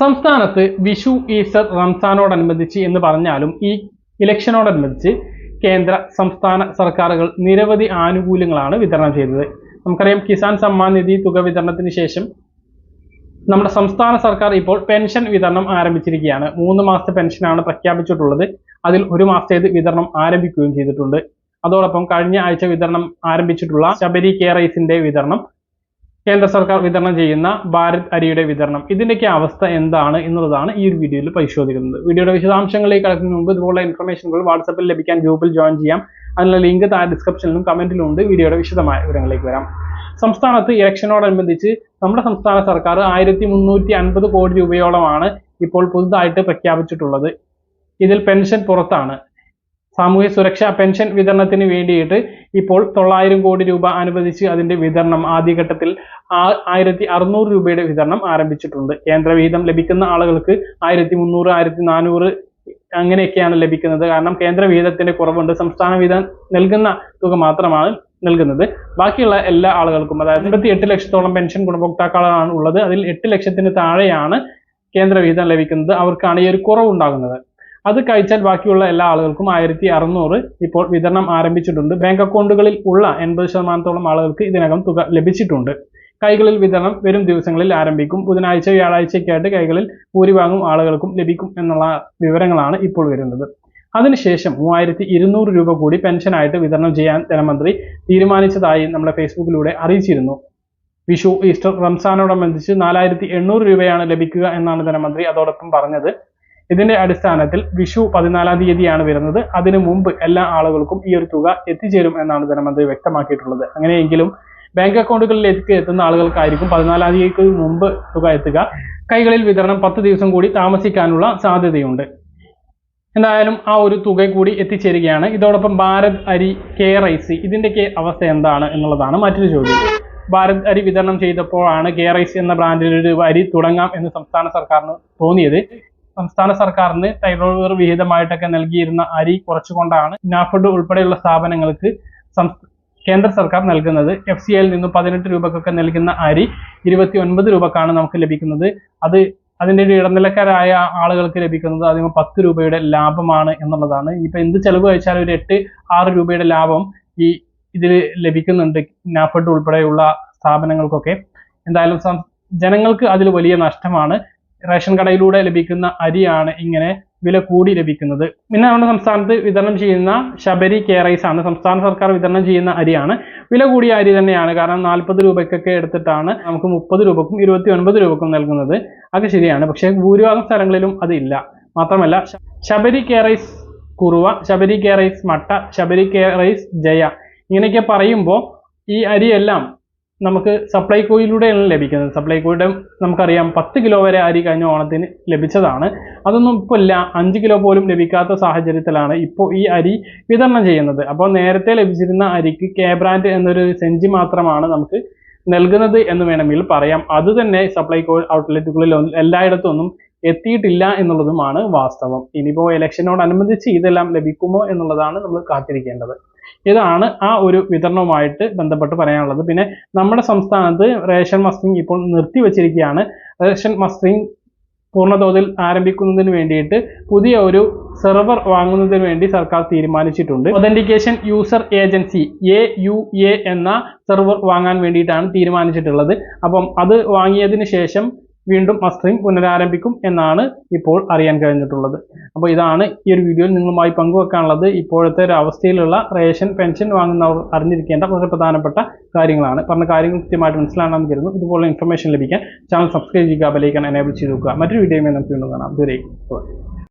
സംസ്ഥാനത്ത് വിഷു ഈസ്റ്റർ റംസാനോടനുബന്ധിച്ച് എന്ന് പറഞ്ഞാലും ഈ ഇലക്ഷനോടനുബന്ധിച്ച് കേന്ദ്ര സംസ്ഥാന സർക്കാരുകൾ നിരവധി ആനുകൂല്യങ്ങളാണ് വിതരണം ചെയ്തത്. നമുക്കറിയാം കിസാൻ സമ്മാൻ നിധി തുക വിതരണത്തിന് ശേഷം നമ്മുടെ സംസ്ഥാന സർക്കാർ ഇപ്പോൾ പെൻഷൻ വിതരണം ആരംഭിച്ചിരിക്കുകയാണ്. മൂന്ന് മാസത്തെ പെൻഷനാണ് പ്രഖ്യാപിച്ചിട്ടുള്ളത്. അതിൽ ഒരു മാസത്തേത് വിതരണം ആരംഭിക്കുകയും ചെയ്തിട്ടുണ്ട്. അതോടൊപ്പം കഴിഞ്ഞ ആഴ്ച വിതരണം ആരംഭിച്ചിട്ടുള്ള ശബരി കെയർ റൈസിന്റെ വിതരണം കേന്ദ്ര സർക്കാർ വിതരണം ചെയ്യുന്ന ഭാരത് അരിയുടെ വിതരണം. ഇതിന്റെയൊക്കെ അവസ്ഥ എന്താണ് എന്നുള്ളതാണ് ഈ ഒരു വീഡിയോയിൽ പരിശോധിക്കുന്നത്. വീഡിയോയുടെ വിശദാംശങ്ങളിലേക്ക് കടക്കുന്നതിന് മുമ്പ് ഇതുപോലുള്ള ഇൻഫർമേഷനുകൾ വാട്സപ്പിൽ ലഭിക്കാൻ ഗ്രൂപ്പിൽ ജോയിൻ ചെയ്യാം. അതിനുള്ള ലിങ്ക് താഴെ ഡിസ്ക്രിപ്ഷനിലും കമന്റിലും ഉണ്ട്. വീഡിയോയുടെ വിശദമായ വിവരങ്ങളിലേക്ക് വരാം. സംസ്ഥാനത്ത് ഇലക്ഷനോടനുബന്ധിച്ച് നമ്മുടെ സംസ്ഥാന സർക്കാർ ആയിരത്തി മുന്നൂറ്റി അൻപത് കോടി രൂപയോളമാണ് ഇപ്പോൾ പുതുതായിട്ട് പ്രഖ്യാപിച്ചിട്ടുള്ളത്. ഇതിൽ പെൻഷൻ പുറത്താണ്. സാമൂഹ്യ സുരക്ഷാ പെൻഷൻ വിതരണത്തിന് വേണ്ടിയിട്ട് ഇപ്പോൾ തൊള്ളായിരം കോടി രൂപ അനുവദിച്ച് അതിന്റെ വിതരണം ആദ്യഘട്ടത്തിൽ ആയിരത്തി അറുന്നൂറ് രൂപയുടെ വിതരണം ആരംഭിച്ചിട്ടുണ്ട്. കേന്ദ്രവിഹിതം ലഭിക്കുന്ന ആളുകൾക്ക് ആയിരത്തി മുന്നൂറ് ആയിരത്തി നാനൂറ് അങ്ങനെയൊക്കെയാണ് ലഭിക്കുന്നത്. കാരണം കേന്ദ്രവിഹിതത്തിന്റെ കുറവുണ്ട്. സംസ്ഥാന വിഹിതം നൽകുന്ന തുക മാത്രമാണ് നൽകുന്നത്. ബാക്കിയുള്ള എല്ലാ ആളുകൾക്കും അതായത് എൺപത്തി എട്ട് ലക്ഷത്തോളം പെൻഷൻ ഗുണഭോക്താക്കളാണ് ഉള്ളത്. അതിൽ എട്ട് ലക്ഷത്തിന് താഴെയാണ് കേന്ദ്രവിഹിതം ലഭിക്കുന്നത്. അവർക്കാണ് ഈ ഒരു കുറവുണ്ടാകുന്നത്. അത് കഴിച്ചാൽ ബാക്കിയുള്ള എല്ലാ ആളുകൾക്കും ആയിരത്തി അറുന്നൂറ് ഇപ്പോൾ വിതരണം ആരംഭിച്ചിട്ടുണ്ട്. ബാങ്ക് അക്കൗണ്ടുകളിൽ ഉള്ള എൺപത് ശതമാനത്തോളം ആളുകൾക്ക് ഇതിനകം തുക ലഭിച്ചിട്ടുണ്ട്. കൈകളിൽ വിതരണം വരും ദിവസങ്ങളിൽ ആരംഭിക്കും. ബുധനാഴ്ച വ്യാഴാഴ്ചയ്ക്കായിട്ട് കൈകളിൽ ഭൂരിഭാഗം ആളുകൾക്കും ലഭിക്കും എന്നുള്ള വിവരങ്ങളാണ് ഇപ്പോൾ വരുന്നത്. അതിനുശേഷം മൂവായിരത്തി ഇരുന്നൂറ് രൂപ കൂടി പെൻഷനായിട്ട് വിതരണം ചെയ്യാൻ ധനമന്ത്രി തീരുമാനിച്ചതായി നമ്മുടെ ഫേസ്ബുക്കിലൂടെ അറിയിച്ചിരുന്നു. വിഷു ഈസ്റ്റർ റംസാനോടനുബന്ധിച്ച് നാലായിരത്തി എണ്ണൂറ് രൂപയാണ് ലഭിക്കുക എന്നാണ് ധനമന്ത്രി അതോടൊപ്പം പറഞ്ഞത്. ഇതിന്റെ അടിസ്ഥാനത്തിൽ വിഷു പതിനാലാം തീയതിയാണ് വരുന്നത്. അതിനു മുമ്പ് എല്ലാ ആളുകൾക്കും ഈ ഒരു തുക എത്തിച്ചേരും എന്നാണ് ധനമന്ത്രി വ്യക്തമാക്കിയിട്ടുള്ളത്. അങ്ങനെയെങ്കിലും ബാങ്ക് അക്കൗണ്ടുകളിലേക്ക് എത്തുന്ന ആളുകൾക്കായിരിക്കും പതിനാലാം തീയതിക്ക് മുമ്പ് തുക എത്തുക. കൈകളിൽ വിതരണം പത്ത് ദിവസം കൂടി താമസിക്കാനുള്ള സാധ്യതയുണ്ട്. എന്തായാലും ആ ഒരു തുക കൂടി എത്തിച്ചേരുകയാണ്. ഇതോടൊപ്പം ഭാരത് അരി കെ റൈസ് ഇതിന്റെയൊക്കെ അവസ്ഥ എന്താണ് എന്നുള്ളതാണ് മറ്റൊരു ചോദ്യം. ഭാരത് അരി വിതരണം ചെയ്തപ്പോഴാണ് കെ റൈസ് എന്ന ബ്രാൻഡിൽ ഒരു അരി തുടങ്ങാം എന്ന് സംസ്ഥാന സർക്കാരിന് തോന്നിയത്. സംസ്ഥാന സർക്കാരിന് തൈറോയിഡ് വിഹിതമായിട്ടൊക്കെ നൽകിയിരുന്ന അരി കുറച്ചുകൊണ്ടാണ് നാഫഡ് ഉൾപ്പെടെയുള്ള സ്ഥാപനങ്ങൾക്ക് കേന്ദ്ര സർക്കാർ നൽകുന്നത്. എഫ് സി ഐയിൽ നിന്നും പതിനെട്ട് രൂപക്കൊക്കെ നൽകുന്ന അരി ഇരുപത്തി ഒൻപത് രൂപക്കാണ് നമുക്ക് ലഭിക്കുന്നത്. അത് അതിന്റെ ഒരു ഇടനിലക്കാരായ ആളുകൾക്ക് ലഭിക്കുന്നത് അതിന് പത്ത് രൂപയുടെ ലാഭമാണ് എന്നുള്ളതാണ്. ഇനിയിപ്പോൾ എന്ത് ചെലവ് കഴിച്ചാലും ഒരു എട്ട് ആറ് രൂപയുടെ ലാഭം ഈ ഇതിൽ ലഭിക്കുന്നുണ്ട് നാഫഡ് ഉൾപ്പെടെയുള്ള സ്ഥാപനങ്ങൾക്കൊക്കെ എന്തായാലും ജനങ്ങൾക്ക് അതിൽ വലിയ നഷ്ടമാണ്. റേഷൻ കടയിലൂടെ ലഭിക്കുന്ന അരിയാണ് ഇങ്ങനെ വില കൂടി ലഭിക്കുന്നത്. പിന്നെ നമ്മുടെ സംസ്ഥാനത്ത് വിതരണം ചെയ്യുന്ന ശബരി കെ റൈസ് ആണ്. സംസ്ഥാന സർക്കാർ വിതരണം ചെയ്യുന്ന അരിയാണ്. വില കൂടിയ അരി തന്നെയാണ്. കാരണം നാൽപ്പത് രൂപയ്ക്കൊക്കെ എടുത്തിട്ടാണ് നമുക്ക് മുപ്പത് രൂപക്കും ഇരുപത്തി ഒൻപത് രൂപക്കും നൽകുന്നത്. അത് ശരിയാണ്. പക്ഷേ ഭൂരിഭാഗം സ്ഥലങ്ങളിലും അത് ഇല്ല മാത്രമല്ല Sabari K rice Kuruva Sabari K rice Matta Sabari K rice Jaya ഇങ്ങനെയൊക്കെ പറയുമ്പോൾ ഈ അരിയെല്ലാം നമുക്ക് സപ്ലൈകോയിലൂടെയാണ് ലഭിക്കുന്നത്. സപ്ലൈകോയുടെ നമുക്കറിയാം പത്ത് കിലോ വരെ അരി കഴിഞ്ഞ ഓണത്തിന് ലഭിച്ചതാണ്. അതൊന്നും ഇപ്പോൾ ഇല്ല. അഞ്ച് കിലോ പോലും ലഭിക്കാത്ത സാഹചര്യത്തിലാണ് ഇപ്പോൾ ഈ അരി വിതരണം ചെയ്യുന്നത്. അപ്പോൾ നേരത്തെ ലഭിച്ചിരുന്ന അരിക്ക് കെ ബ്രാൻഡ് എന്നൊരു സെഞ്ചി മാത്രമാണ് നമുക്ക് നൽകുന്നത് എന്ന് വേണമെങ്കിൽ പറയാം. അത് തന്നെ സപ്ലൈകോ ഔട്ട്ലെറ്റുകളിൽ എല്ലായിടത്തും ഒന്നും എത്തിയിട്ടില്ല എന്നുള്ളതുമാണ് വാസ്തവം. ഇനിയിപ്പോൾ ഇലക്ഷനോടനുബന്ധിച്ച് ഇതെല്ലാം ലഭിക്കുമോ എന്നുള്ളതാണ് നമ്മൾ കാത്തിരിക്കേണ്ടത്. ഇതാണ് ആ ഒരു വിതരണവുമായിട്ട് ബന്ധപ്പെട്ട് പറയാനുള്ളത്. പിന്നെ നമ്മുടെ സംസ്ഥാനത്ത് റേഷൻ മസ്റ്റിംഗ് ഇപ്പോൾ നിർത്തിവച്ചിരിക്കുകയാണ്. റേഷൻ മസ്റ്റിംഗ് പൂർണതോതിൽ ആരംഭിക്കുന്നതിന് വേണ്ടിയിട്ട് പുതിയ ഒരു സെർവർ വാങ്ങുന്നതിന് വേണ്ടി സർക്കാർ തീരുമാനിച്ചിട്ടുണ്ട്. Authentication user agency A U A എന്ന സെർവർ വാങ്ങാൻ വേണ്ടിയിട്ടാണ് തീരുമാനിച്ചിട്ടുള്ളത്. അപ്പം അത് വാങ്ങിയതിന് ശേഷം വീണ്ടും മസ്റ്ററിംഗ് പുനരാരംഭിക്കും എന്നാണ് ഇപ്പോൾ അറിയാൻ കഴിഞ്ഞിട്ടുള്ളത്. അപ്പോൾ ഇതാണ് ഈ ഒരു വീഡിയോയിൽ നിങ്ങളുമായി പങ്കുവെക്കാനുള്ളത്. ഇപ്പോഴത്തെ ഒരു അവസ്ഥയിലുള്ള റേഷൻ പെൻഷൻ വാങ്ങുന്നവർ അറിഞ്ഞിരിക്കേണ്ട വളരെ പ്രധാനപ്പെട്ട കാര്യങ്ങളാണ്. പറഞ്ഞ കാര്യങ്ങൾ കൃത്യമായിട്ട് മനസ്സിലാണെന്ന് കരുതുന്നു. ഇതുപോലുള്ള ഇൻഫർമേഷൻ ലഭിക്കാൻ ചാനൽ സബ്സ്ക്രൈബ് ചെയ്യുക ബെലൈക്കൺ എനേബിൾ ചെയ്ത് നോക്കുക മറ്റൊരു വീഡിയോയുമായി നമുക്ക് വീണ്ടും കാണാം. ദൂരേക്ക്